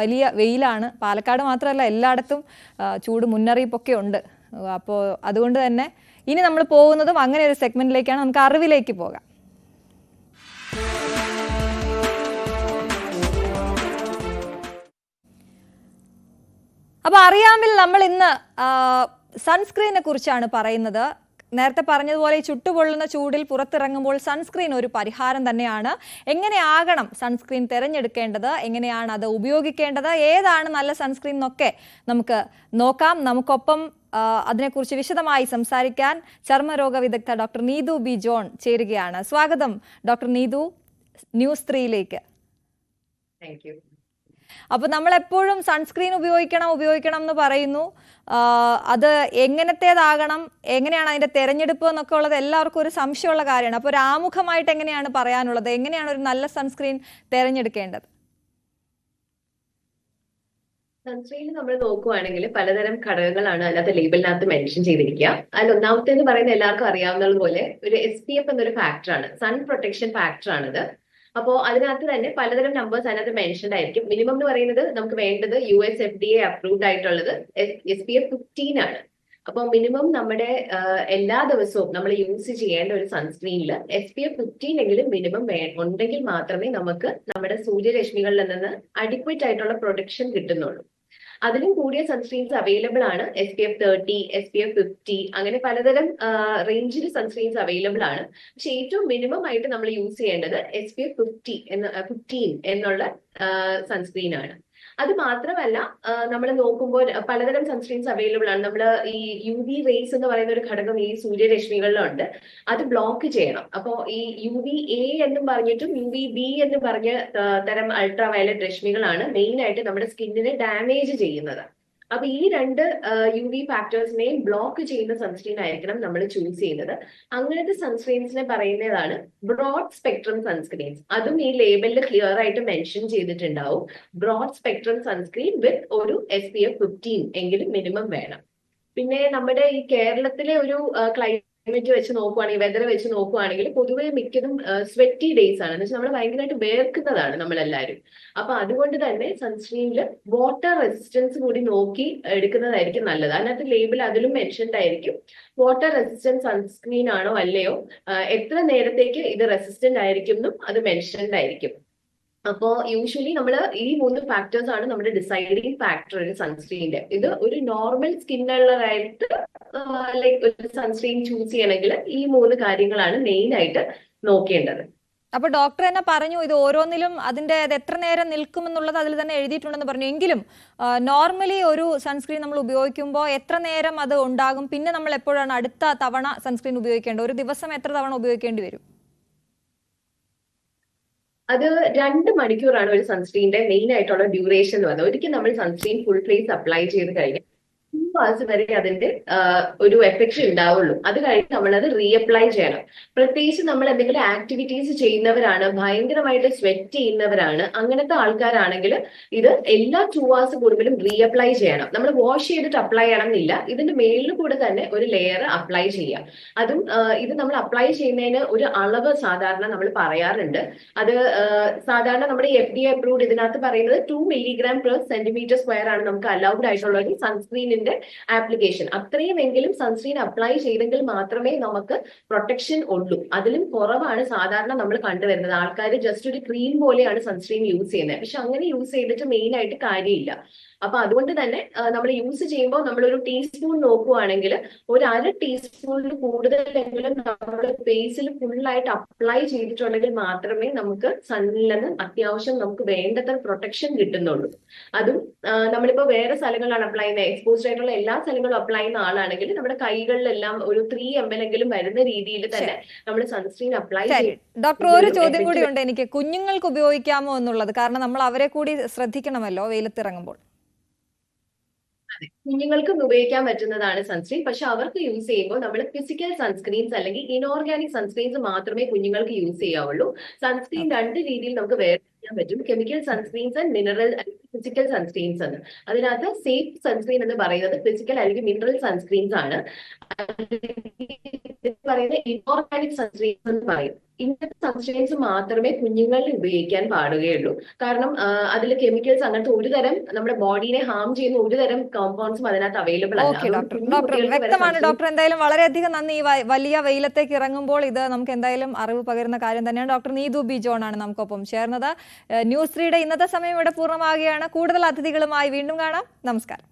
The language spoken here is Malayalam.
വലിയ വെയിലാണ്. പാലക്കാട് മാത്രമല്ല എല്ലായിടത്തും ചൂട് മുന്നറിയിപ്പൊക്കെ ഉണ്ട്. അപ്പോൾ അതുകൊണ്ട് തന്നെ ഇനി നമ്മൾ പോകുന്നതും അങ്ങനെ ഒരു സെഗ്മെന്റിലേക്കാണ്. നമുക്ക് അറിവിലേക്ക് പോകാം. അപ്പോൾ അറിയാമിൽ നമ്മൾ ഇന്ന് സൺസ്ക്രീനെ കുറിച്ചാണ് പറയുന്നത്. നേരത്തെ പറഞ്ഞതുപോലെ ചുട്ടുപൊള്ളുന്ന ചൂടിൽ പുറത്തിറങ്ങുമ്പോൾ സൺസ്ക്രീൻ ഒരു പരിഹാരം തന്നെയാണ്. എങ്ങനെയാകണം സൺസ്ക്രീൻ തിരഞ്ഞെടുക്കേണ്ടത്? എങ്ങനെയാണ് അത് ഉപയോഗിക്കേണ്ടത്? ഏതാണ് നല്ല സൺസ്ക്രീൻ എന്നൊക്കെ നമുക്ക് നോക്കാം. നമുക്കൊപ്പം അതിനെക്കുറിച്ച് വിശദമായി സംസാരിക്കാൻ ചർമ്മരോഗ വിദഗ്ധ ഡോക്ടർ നീതു ബി ജോൺ ചേരുകയാണ്. സ്വാഗതം ഡോക്ടർ നീതു ന്യൂസ് ത്രീയിലേക്ക്. താങ്ക് യു അപ്പൊ നമ്മൾ എപ്പോഴും സൺസ്ക്രീൻ ഉപയോഗിക്കണം ഉപയോഗിക്കണം എന്ന് പറയുന്നു. അത് എങ്ങനത്തേതാകണം എങ്ങനെയാണ് അതിന്റെ തിരഞ്ഞെടുപ്പ് എന്നൊക്കെ ഉള്ളത് എല്ലാവർക്കും ഒരു സംശയമുള്ള കാര്യമാണ്. അപ്പോൾ ആമുഖമായിട്ട് എങ്ങനെയാണ് പറയാനുള്ളത്? എങ്ങനെയാണ് ഒരു നല്ല സൺസ്ക്രീൻ തിരഞ്ഞെടുക്കേണ്ടത്? സൺസ്ക്രീനിൽ നമ്മൾ നോക്കുവാണെങ്കിൽ പലതരം ഘടകങ്ങളാണ് അതിനകത്ത് ലേബിളിനകത്ത് മെൻഷൻ ചെയ്തിരിക്കുക. അതിൽ ഒന്നാമത്തെ എന്ന് പറയുന്നത് എല്ലാവർക്കും അറിയാവുന്നത് പോലെ ഒരു എസ് പി എഫ് എന്നൊരു ഫാക്ടറാണ് സൺ പ്രൊട്ടക്ഷൻ ഫാക്ടർ ആണിത്. അപ്പോൾ അതിനകത്ത് തന്നെ പലതരം നമ്പേഴ്സ് അതിനകത്ത് മെൻഷൻഡ് ആയിരിക്കും. മിനിമം എന്ന് പറയുന്നത് നമുക്ക് വേണ്ടത് U S F D A approved ആയിട്ടുള്ളത് എസ് പി എഫ് ഫിഫ്റ്റീൻ ആണ്. അപ്പോൾ മിനിമം നമ്മുടെ എല്ലാ ദിവസവും നമ്മൾ യൂസ് ചെയ്യേണ്ട ഒരു സൺസ്ക്രീനിൽ എസ് പി എഫ് ഫിഫ്റ്റീൻ എങ്കിലും മിനിമം ഉണ്ടെങ്കിൽ മാത്രമേ നമുക്ക് നമ്മുടെ സൂര്യരശ്മികളിൽ നിന്ന് അഡിക്വറ്റ് ആയിട്ടുള്ള പ്രൊട്ടക്ഷൻ കിട്ടുന്നുള്ളൂ. അതിലും കൂടിയ സൺസ്ക്രീൻസ് അവൈലബിൾ ആണ്. S P F thirty S P F fifty അങ്ങനെ പലതരം റേഞ്ചിൽ സൺസ്ക്രീൻസ് അവൈലബിൾ ആണ്. പക്ഷെ ഏറ്റവും മിനിമം ആയിട്ട് നമ്മൾ യൂസ് ചെയ്യേണ്ടത് എസ് പി എഫ് ഫിഫ്റ്റി എന്ന ഫിഫ്റ്റീൻ എന്നുള്ള സൺസ്ക്രീൻ ആണ്. അത് മാത്രമല്ല നമ്മൾ നോക്കുമ്പോൾ പലതരം സൺസ്ക്രീൻസ് അവൈലബിൾ ആണ്. നമ്മൾ ഈ യു വി റേസ് എന്ന് പറയുന്ന ഒരു ഘടകം ഈ സൂര്യരശ്മികളിലുണ്ട്. അത് ബ്ലോക്ക് ചെയ്യണം. അപ്പോൾ ഈ യു വി എ എന്നും പറഞ്ഞിട്ടും യു വി ബി എന്ന് പറഞ്ഞ തരം അൾട്രാ വയലറ്റ് രശ്മികളാണ് മെയിൻ ആയിട്ട് നമ്മുടെ സ്കിന്നിനെ ഡാമേജ് ചെയ്യുന്നത്. അപ്പൊ ഈ രണ്ട് യു വി ഫാക്ടേഴ്സിനെയും ബ്ലോക്ക് ചെയ്യുന്ന സൺസ്ക്രീൻ ആയിരിക്കണം നമ്മൾ ചൂസ് ചെയ്യുന്നത്. അങ്ങനത്തെ സൺസ്ക്രീൻസിനെ പറയുന്നതാണ് ബ്രോഡ് സ്പെക്ട്രം സൺസ്ക്രീൻസ് അതും ഈ ലേബലിൽ ക്ലിയർ ആയിട്ട് മെൻഷൻ ചെയ്തിട്ടുണ്ടാവും. ബ്രോഡ് സ്പെക്ട്രം സൺസ്ക്രീൻ വിത്ത് ഒരു എസ് പി എഫ് ഫിഫ്റ്റീൻ എങ്കിലും മിനിമം വേണം. പിന്നെ നമ്മുടെ ഈ കേരളത്തിലെ ഒരു ക്ലൈമറ്റ് വെച്ച് നോക്കുവാണെങ്കിൽ വെതർ വെച്ച് നോക്കുവാണെങ്കിൽ പൊതുവെ മിക്കതും സ്വെറ്റി ഡേയ്സ് ആണ്. എന്ന് നമ്മൾ ഭയങ്കരമായിട്ട് വേർക്കുന്നതാണ് നമ്മളെല്ലാവരും അപ്പൊ അതുകൊണ്ട് തന്നെ സൺസ്ക്രീനിൽ വാട്ടർ റെസിസ്റ്റൻസ് കൂടി നോക്കി എടുക്കുന്നതായിരിക്കും നല്ലത്. അതിനകത്ത് ലേബിൾ അതിലും മെൻഷൻഡ് ആയിരിക്കും. വാട്ടർ റെസിസ്റ്റൻസ് സൺസ്ക്രീൻ ആണോ അല്ലയോ? എത്ര നേരത്തേക്ക് ഇത് റെസിസ്റ്റന്റ് ആയിരിക്കും എന്നും അത് മെൻഷൻഡ് ആയിരിക്കും. അപ്പോ യൂഷ്വലി നമ്മൾ ഈ മൂന്ന് ഫാക്ടേഴ്സ് ആണ് നമ്മുടെ ഡിസൈഡിങ് ഫാക്ടർ ഒരു സൺസ്ക്രീനിന്റെ ഇത് ഒരു നോർമൽ സ്കിന്നുള്ളതായിട്ട് ലൈക്ക് ഒരു സൺസ്ക്രീൻ ചൂസ് ചെയ്യണമെങ്കിൽ ഈ മൂന്ന് കാര്യങ്ങളാണ് മെയിൻ ആയിട്ട് നോക്കേണ്ടത്. അപ്പൊ ഡോക്ടർ തന്നെ പറഞ്ഞു ഇത് ഓരോന്നിലും അതിന്റെ അത് എത്ര നേരം നിൽക്കുമെന്നുള്ളത് അതിൽ തന്നെ എഴുതിയിട്ടുണ്ടെന്ന് പറഞ്ഞു. എങ്കിലും നോർമലി ഒരു സൺസ്ക്രീൻ നമ്മൾ ഉപയോഗിക്കുമ്പോൾ എത്ര നേരം അത് ഉണ്ടാകും? പിന്നെ നമ്മൾ എപ്പോഴാണ് അടുത്ത തവണ സൺസ്ക്രീൻ ഉപയോഗിക്കേണ്ടത്? ഒരു ദിവസം എത്ര തവണ ഉപയോഗിക്കേണ്ടി വരും? അത് രണ്ട് മണിക്കൂറാണ് ഒരു സൺസ്ക്രീനിന്റെ മെയിൻ ആയിട്ടുള്ള ഡ്യൂറേഷൻ എന്ന് പറയുന്നത് ഒരിക്കൽ നമ്മൾ സൺസ്ക്രീൻ ഫുൾ ഫേസ് അപ്ലൈ ചെയ്ത് കഴിഞ്ഞാൽ hours വരെ അതിന്റെ ഒരു എഫക്റ്റ് ഉണ്ടാവുള്ളൂ അത് കഴിഞ്ഞ് നമ്മൾ അത് റീഅപ്ലൈ ചെയ്യണം. പ്രത്യേകിച്ച് നമ്മൾ എന്തെങ്കിലും ആക്ടിവിറ്റീസ് ചെയ്യുന്നവരാണ് ഭയങ്കരമായിട്ട് സ്വെറ്റ് ചെയ്യുന്നവരാണ് അങ്ങനത്തെ ആൾക്കാരാണെങ്കിൽ ഇത് എല്ലാ ടു അവേഴ്സ് കൂടുമ്പോഴും റീഅപ്ലൈ ചെയ്യണം. നമ്മൾ വാഷ് ചെയ്തിട്ട് അപ്ലൈ ചെയ്യണം എന്നില്ല ഇതിന്റെ മേളിൽ കൂടെ തന്നെ ഒരു ലെയർ അപ്ലൈ ചെയ്യാം. അതും ഇത് നമ്മൾ അപ്ലൈ ചെയ്യുന്നതിന് ഒരു അളവ് സാധാരണ നമ്മൾ പറയാറുണ്ട്. അത് സാധാരണ നമ്മുടെ എഫ് ഡി അപ്രൂവ്ഡ് ഇതിനകത്ത് പറയുന്നത് two milligram per centimetre square ആണ് നമുക്ക് അലൗഡ് ആയിട്ടുള്ളത്. സൺസ്ക്രീനിന്റെ ആപ്ലിക്കേഷൻ അത്രയും എങ്കിലും സൺസ്ക്രീൻ അപ്ലൈ ചെയ്തെങ്കിൽ മാത്രമേ നമുക്ക് പ്രൊട്ടക്ഷൻ ഉള്ളൂ. അതിലും കുറവാണ് സാധാരണ നമ്മൾ കണ്ടുവരുന്നത്. ആൾക്കാർ ജസ്റ്റ് ഒരു ക്രീം പോലെയാണ് സൺസ്ക്രീൻ യൂസ് ചെയ്യുന്നത്. പക്ഷെ അങ്ങനെ യൂസ് ചെയ്തിട്ട് മെയിൻ ആയിട്ട് കാര്യമില്ല. അപ്പൊ അതുകൊണ്ട് തന്നെ നമ്മൾ യൂസ് ചെയ്യുമ്പോൾ നമ്മൾ ഒരു ടീസ്പൂൺ നോക്കുവാണെങ്കിൽ ഒരു അര ടീസ്പൂണിൽ കൂടുതലെങ്കിലും നമ്മൾ ഫേസിൽ ഫുള്ളായിട്ട് അപ്ലൈ ചെയ്തിട്ടുണ്ടെങ്കിൽ മാത്രമേ നമുക്ക് സണ്ണിൽ നിന്ന് അത്യാവശ്യം നമുക്ക് വേണ്ടത്ര പ്രൊട്ടക്ഷൻ കിട്ടുന്നുള്ളൂ. അതും നമ്മളിപ്പോ വേറെ സ്ഥലങ്ങളിലാണ് അപ്ലൈ ചെയ്യുന്നത്. എക്സ്പോസ്ഡ് ആയിട്ടുള്ള എല്ലാ സ്ഥലങ്ങളും അപ്ലൈ ചെയ്യുന്ന ആളാണെങ്കിൽ നമ്മുടെ കൈകളിലെല്ലാം ഒരു ത്രീ എം എൽ എങ്കിലും വരുന്ന രീതിയിൽ തന്നെ നമ്മൾ സൺസ്ക്രീൻ അപ്ലൈ ചെയ്യും. ഡോക്ടർ ഒരു ചോദ്യം കൂടി ഉണ്ട് എനിക്ക്. കുഞ്ഞുങ്ങൾക്ക് ഉപയോഗിക്കാമോ എന്നുള്ളത്? കാരണം നമ്മൾ അവരെ കൂടി ശ്രദ്ധിക്കണമല്ലോ വെയിലത്തിറങ്ങുമ്പോൾ. കുഞ്ഞുങ്ങൾക്കും ഉപയോഗിക്കാൻ പറ്റുന്നതാണ് സൺസ്ക്രീൻ പക്ഷെ അവർക്ക് യൂസ് ചെയ്യുമ്പോൾ നമ്മൾ ഫിസിക്കൽ സൺസ്ക്രീൻസ് അല്ലെങ്കിൽ ഇനോർഗാനിക് സൺസ്ക്രീൻസ് മാത്രമേ കുഞ്ഞുങ്ങൾക്ക് യൂസ് ചെയ്യാവുള്ളൂ. സൺസ്ക്രീൻ രണ്ട് രീതിയിൽ നമുക്ക് വേർതിരിക്കാൻ പറ്റും. Chemical sunscreens and mineral physical sunscreens എന്ന് അതിനകത്ത് സേഫ് സൺസ്ക്രീൻ എന്ന് പറയുന്നത് ഫിസിക്കൽ അല്ലെങ്കിൽ മിനറൽ സൺസ്ക്രീൻസ് ആണ്. പറയുന്നത് ഇൻഓർഗാനിക് സൺസ്ക്രീൻസ് എന്ന് പറയും. ഇങ്ങനത്തെ സൺസ്ക്രീൻസ് മാത്രമേ കുഞ്ഞുങ്ങളിൽ ഉപയോഗിക്കാൻ പാടുകയുള്ളൂ. കാരണം അതിൽ കെമിക്കൽസ് അങ്ങനത്തെ ഒരു തരം നമ്മുടെ ബോഡീനെ ഹാം ചെയ്യുന്ന ഒരു തരം കോമ്പൗണ്ട്സും അതിനകത്ത് അവൈലബിൾ ആണ് ഡോക്ടർ വ്യക്തമാണ് എന്തായാലും വളരെയധികം നന്ദി. ഈ വലിയ വെയിലത്തേക്ക് ഇറങ്ങുമ്പോൾ ഇത് നമുക്ക് എന്തായാലും അറിവ് പകരുന്ന കാര്യം തന്നെയാണ്. ഡോക്ടർ നീതു ബി ജോൺ ആണ് നമുക്കൊപ്പം ചേർന്നത്. ന്യൂസ് ത്രീയുടെ ഇന്നത്തെ സമയം ഇവിടെ പൂർണമാകുകയാണ് കൂടുതൽ അതിഥികളുമായി വീണ്ടും കാണാം. നമസ്കാരം.